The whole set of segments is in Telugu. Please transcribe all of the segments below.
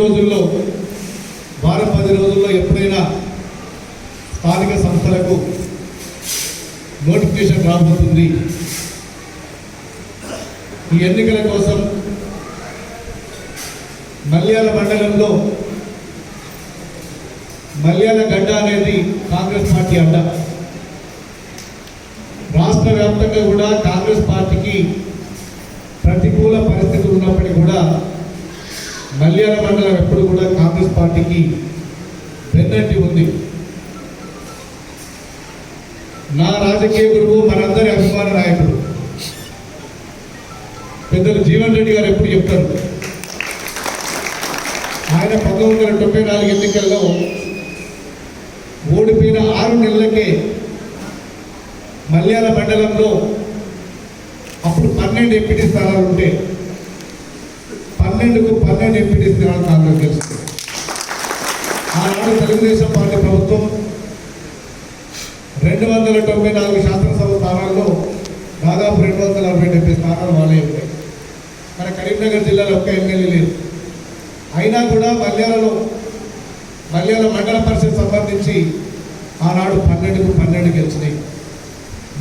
రోజుల్లో వారం పది రోజుల్లో ఎప్పుడైనా స్థానిక సంస్థలకు నోటిఫికేషన్ రాబోతుంది. ఈ ఎన్నికల కోసం మల్యాల మండలంలో మల్యాల గడ్డ అనేది కాంగ్రెస్ పార్టీ అడ్డ రాష్ట్ర వ్యాప్తంగా కూడా కాంగ్రెస్ పార్టీకి ప్రతికూల పరిస్థితులు ఉన్నప్పటికీ కూడా నల్యాల మండలం ఎప్పుడు కూడా కాంగ్రెస్ పార్టీకి వెన్నట్టి ఉంది. నా రాజకీయ గురువు మనందరి అభిమాన నాయకుడు. పెద్దలు జీవన్ రెడ్డి గారు ఎప్పుడు చెప్తారు ఆయన పంతొమ్మిది వందల తొంభై నాలుగు ఎన్నికల్లో ఓడిపోయిన ఆరు నెలలకే మల్యాల మండలంలో అప్పుడు పన్నెండు ఎంపీటీ స్థానాలు ఉంటే పన్నెండుకు పన్నెండు ఎంపీటీ స్థానాలు నాకు తెలుసు ఆనాడు తెలుగుదేశం పార్టీ ప్రభుత్వం రెండు వందల తొంభై నాలుగు శాసనసభ స్థానాల్లో దాదాపు రెండు వందల అరవై డెబ్బై స్థానాలు వాళ్ళే ఉంటాయి మన కరీంనగర్ జిల్లాలో ఒక్క ఎమ్మెల్యే లేదు. అయినా కూడా మల్యాలలో మల్యాల మండల పరిషత్ సంబంధించి ఆనాడు పన్నెండుకు పన్నెండు గెలిచినాయి.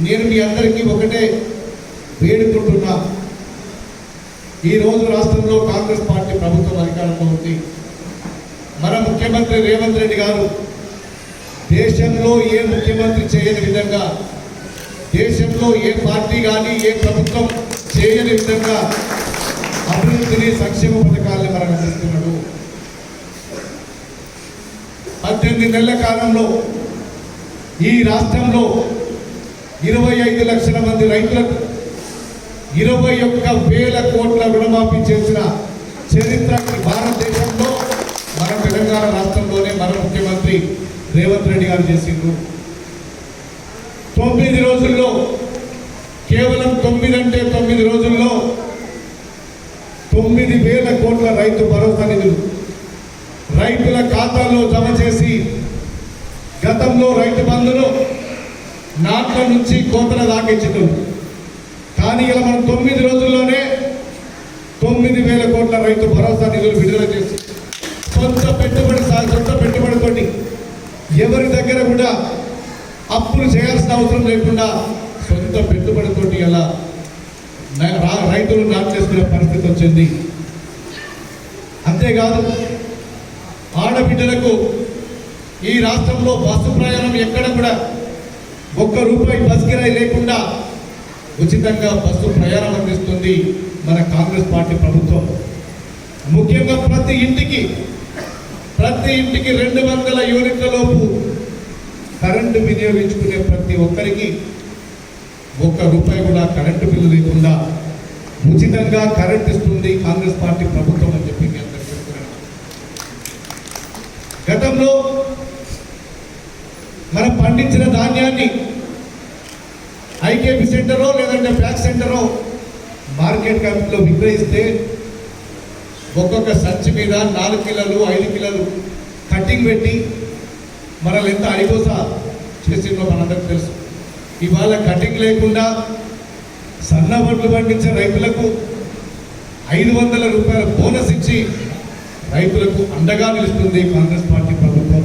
నేను మీ అందరికీ ఒకటే వేడుకుంటున్నా. ఈ రోజు రాష్ట్రంలో కాంగ్రెస్ పార్టీ ప్రభుత్వం అధికారంలో ఉంది మన ముఖ్యమంత్రి రేవంత్ రెడ్డి గారు దేశంలో ఏ ముఖ్యమంత్రి చేయని విధంగా దేశంలో ఏ పార్టీ కానీ ఏ ప్రభుత్వం చేయని విధంగా అభివృద్ధిని సంక్షేమ పథకాలను మనం అందిస్తున్నాడు. పద్దెనిమిది నెలల కాలంలో ఈ రాష్ట్రంలో ఇరవై ఐదు లక్షల మంది రైతులకు ఇరవై ఒక్క వేల కోట్ల రుణమాఫీ చేసిన చరిత్ర భారతదేశంలో మన తెలంగాణ రాష్ట్రంలోనే మన ముఖ్యమంత్రి రేవంత్ రెడ్డి గారు చేసిండ్రు. తొమ్మిది రోజుల్లో కేవలం తొమ్మిది అంటే తొమ్మిది రోజుల్లో తొమ్మిది వేల కోట్ల రైతు భరోసా నిధులు. రైతుల ఖాతాల్లో జమ చేసి గతంలో రైతు బంధులు నాట్ల నుంచి కోతల దాకించడం కానీ ఇలా మనం తొమ్మిది రోజుల్లోనే తొమ్మిది వేల కోట్ల రైతు భరోసా నిధులు విడుదల చేసి సొంత పెట్టుబడి సొంత పెట్టుబడితోటి ఎవరి దగ్గర కూడా అప్పులు చేయాల్సిన అవసరం లేకుండా సొంత పెట్టుబడితోటి ఎలా రైతులు రా- రైతులు పరిస్థితి వచ్చింది. అంతేకాదు ఆడబిడ్డలకు ఈ రాష్ట్రంలో బస్సు ప్రయాణం ఎక్కడ కూడా ఒక్క రూపాయి బస్ కిరాయి లేకుండా ఉచితంగా బస్సు ప్రయాణం అందిస్తుంది మన కాంగ్రెస్ పార్టీ ప్రభుత్వం. ముఖ్యంగా ప్రతి ఇంటికి ప్రతి ఇంటికి రెండు వందల యూనిట్ల లోపు కరెంటు వినియోగించుకునే ప్రతి ఒక్కరికి ఒక్క రూపాయి కూడా కరెంటు బిల్లు లేకుండా ఉచితంగా కరెంట్ ఇస్తుంది కాంగ్రెస్ పార్టీ ప్రభుత్వం అని చెప్పి చెప్తున్నాను. గతంలో మనం పండించిన ధాన్యాన్ని ఐకేపీ సెంటరో లేదంటే ప్యాక్ సెంటరో మార్కెట్ కమిటీలో విక్రయిస్తే ఒక్కొక్క సంచి మీద నాలుగు కిలోలు ఐదు కిలోలు కట్టింగ్ పెట్టి మనల్ని ఎంత అడిగోస చేసిందో మనందరికి తెలుసు. ఇవాళ కటింగ్ లేకుండా సన్నబడ్లు పండించే రైతులకు ఐదు వందల రూపాయల బోనస్ ఇచ్చి రైతులకు అండగా నిలుస్తుంది కాంగ్రెస్ పార్టీ ప్రభుత్వం.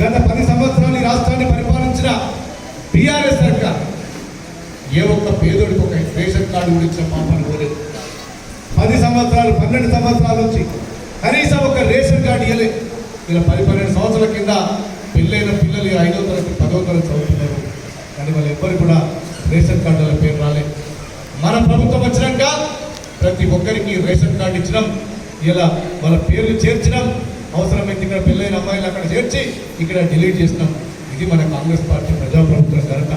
గత పది సంవత్సరాలు రాష్ట్రాన్ని పరిపాలించిన టీఆర్ఎస్ సర్కార్ ఏ ఒక్క పేదోడికి ఒక రేషన్ కార్డు కూడా ఇచ్చిన పాపాన్ని పది సంవత్సరాలు పన్నెండు సంవత్సరాల నుంచి కనీసం ఒక రేషన్ కార్డు ఇవ్వలే ఇలా పది పన్నెండు సంవత్సరాల కింద పెళ్ళైన పిల్లలు ఐదో తరగతి పదో తరగతి చదువుతున్నారు. కానీ వాళ్ళు ఎవ్వరు కూడా రేషన్ కార్డుల పేరు రాలే. మన ప్రభుత్వం వచ్చినాక ప్రతి ఒక్కరికి రేషన్ కార్డు ఇచ్చినాం. ఇలా వాళ్ళ పేర్లు చేర్చినాం. అవసరమైతే ఇక్కడ పెళ్ళైన అమ్మాయిలు అక్కడ చేర్చి ఇక్కడ డిలీట్ చేసినాం. ఇది మన కాంగ్రెస్ పార్టీ ప్రజాప్రభుత్వం ఘనత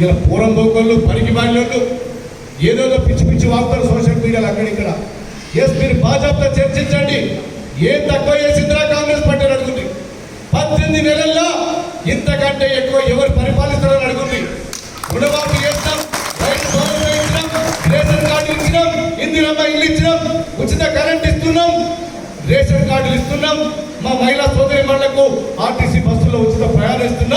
ఇలా పూరం బొక్కళ్ళు పనికి బాధ్యులు ఏదేదో పిచ్చి పిచ్చి వాగుతారు సోషల్ మీడియాలో అక్కడిక్కడ ఎస్ మీరు భాజపాతో చర్చించండి. ఏం తక్కువ చేసిందిరా కాంగ్రెస్ పార్టీ అని పద్దెనిమిది నెలల్లో ఇంతకంటే ఎక్కువ ఎవరు పరిపాలిస్తారని అడుగుంది. రుణమాఫీ చేస్తాం రైతు రేషన్ కార్డు ఇచ్చినాం ఇందిరమ్మ ఇల్లు ఇచ్చినాం ఉచిత కరెంట్ ఇస్తున్నాం రేషన్ కార్డులు ఇస్తున్నాం. మా మహిళా సోదరి మండలకు ఆర్టీసీ బస్సులో ఉచిత ప్రయాణిస్తున్నాం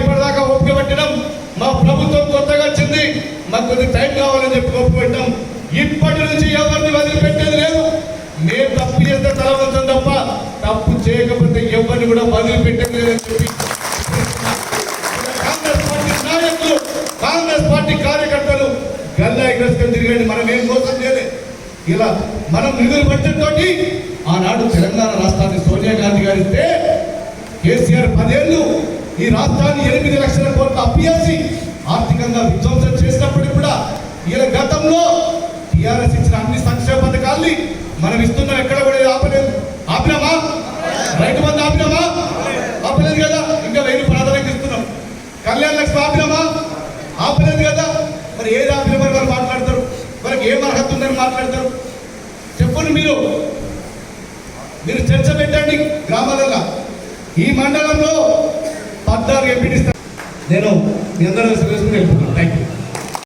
ఇప్పటిదాకా ఓపిక పెట్టడం మా ప్రభుత్వం కొత్తగా వచ్చింది. మాకు కొద్ది టైం కావాలని చెప్పి ఓపిక పెట్టాం. ఇప్పటి నుంచి ఎవరిని వదిలిపెట్టేది లేదు. నేను తప్పు చేస్తే తల తప్ప తప్పు చేయకపోతే ఎవరిని కూడా వదిలిపెట్టేది లేదని చెప్పి. కాంగ్రెస్ పార్టీ నాయకులు కాంగ్రెస్ పార్టీ కార్యకర్తలు గల్లా ఎగ్రెస్కొని తిరిగండి. మనం ఏం మోసం చేయలేదు ఇలా మనం నిధులు బడ్జెట్ తోటి ఆనాడు తెలంగాణ రాష్ట్రాన్ని సోనియా గాంధీ గారిస్తే కేసీఆర్ పదేళ్ళు ఈ రాష్ట్రాన్ని ఎనిమిది లక్షల కోట్లు అప్పియాసి ఆర్థికంగా విధ్వంసం చేసినప్పటికి కూడా ఈయన గతంలో టీఆర్ఎస్ ఇచ్చిన అన్ని సంక్షేమ పథకాల్ని మనం ఇస్తున్నాం. ఎక్కడ కూడా ఆపలేదు. ఆపినామా? రైతు బంధు ఆపినామా? ఆపలేదు కదా. ఇంకా వెయ్యి ప్రాధాన్యత ఇస్తున్నాం. కళ్యాణ లక్ష్మి ఆపినామా? ఆపలేదు కదా. మరి ఏది ఆపినామని వాళ్ళు మాట్లాడతారు. మనకి ఏం అర్హత ఉందని మాట్లాడతారు. చెప్పండి మీరు. మీరు చర్చ పెట్టండి గ్రామాలలో. ఈ మండలంలో పద్నాలుగు ఎంపీటీ నేను మీ అందరూ సెలవు వెళ్ళిపోతున్నాను. Thank you